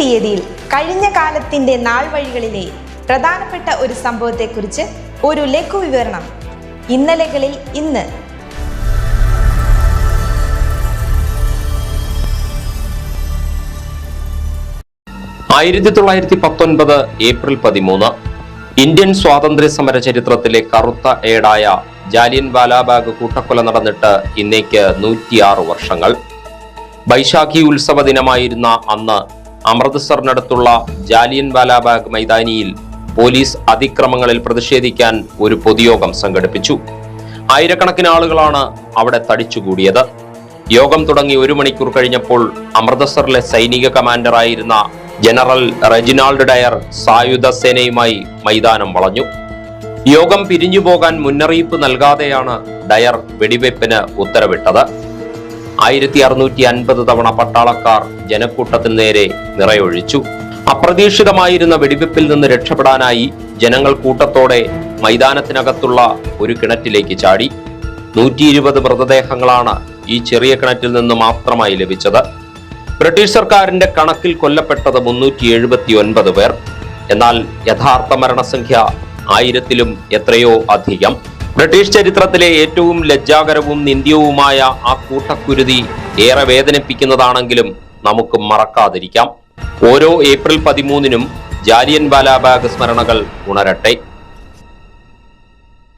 തീയതിയിൽ കഴിഞ്ഞ കാലത്തിന്റെ നാൾ വഴികളിലെ പ്രധാനപ്പെട്ട ഒരു സംഭവത്തെക്കുറിച്ച് ഒരു ലഘു വിവരണം ഇന്നലകളിൽ ഇന്ന്. ആയിരത്തി തൊള്ളായിരത്തി പത്തൊൻപത് ഏപ്രിൽ പതിമൂന്ന് ഇന്ത്യൻ സ്വാതന്ത്ര്യ സമര ചരിത്രത്തിലെ കറുത്ത ഏടായ ജാലിയൻ വാലാബാഗ് കൂട്ടക്കൊല നടന്നിട്ട് ഇന്നേക്ക് നൂറ്റിയാറ് വർഷങ്ങൾ. ബൈശാഖി ഉത്സവ ദിനമായിരുന്ന അന്ന് അമൃത്സറിനടുത്തുള്ള ജാലിയൻ വാലാബാഗ് മൈതാനിയിൽ പോലീസ് അതിക്രമങ്ങളിൽ പ്രതിഷേധിക്കാൻ ഒരു പൊതുയോഗം സംഘടിപ്പിച്ചു. ആയിരക്കണക്കിന് ആളുകളാണ് അവിടെ തടിച്ചുകൂടിയത്. യോഗം തുടങ്ങി ഒരു മണിക്കൂർ കഴിഞ്ഞപ്പോൾ അമൃത്സറിലെ സൈനിക കമാൻഡറായിരുന്ന ജനറൽ റെജിനാൾഡ് ഡയർ സായുധ സേനയുമായി മൈതാനം വളഞ്ഞു. യോഗം പിരിഞ്ഞു പോകാൻ മുന്നറിയിപ്പ് നൽകാതെയാണ് ഡയർ വെടിവെപ്പിന് ഉത്തരവിട്ടത്. ആയിരത്തി അറുന്നൂറ്റി അൻപത് തവണ പട്ടാളക്കാർ ജനക്കൂട്ടത്തിന് നേരെ നിറയൊഴിച്ചു. അപ്രതീക്ഷിതമായിരുന്ന വെടിവെപ്പിൽ നിന്ന് രക്ഷപ്പെടാനായി ജനങ്ങൾ കൂട്ടത്തോടെ മൈതാനത്തിനകത്തുള്ള ഒരു കിണറ്റിലേക്ക് ചാടി. നൂറ്റി ഇരുപത് മൃതദേഹങ്ങളാണ് ഈ ചെറിയ കിണറ്റിൽ നിന്ന് മാത്രമായി ലഭിച്ചത്. ബ്രിട്ടീഷ് സർക്കാരിന്റെ കണക്കിൽ കൊല്ലപ്പെട്ടത് മുന്നൂറ്റി എഴുപത്തി ഒൻപത് പേർ. എന്നാൽ യഥാർത്ഥ മരണസംഖ്യ ആയിരത്തിലും എത്രയോ അധികം. ബ്രിട്ടീഷ് ചരിത്രത്തിലെ ഏറ്റവും ലജ്ജാകരവും നിന്ദ്യവുമായ ആ കൂട്ടക്കുരുതി ഏറെ വേദനിപ്പിക്കുന്നതാണെങ്കിലും നമുക്ക് മറക്കാതിരിക്കാം. ഓരോ ഏപ്രിൽ പതിമൂന്നിനും ജാലിയൻ ബാലാബാഗ് സ്മരണകൾ ഉണരട്ടെ.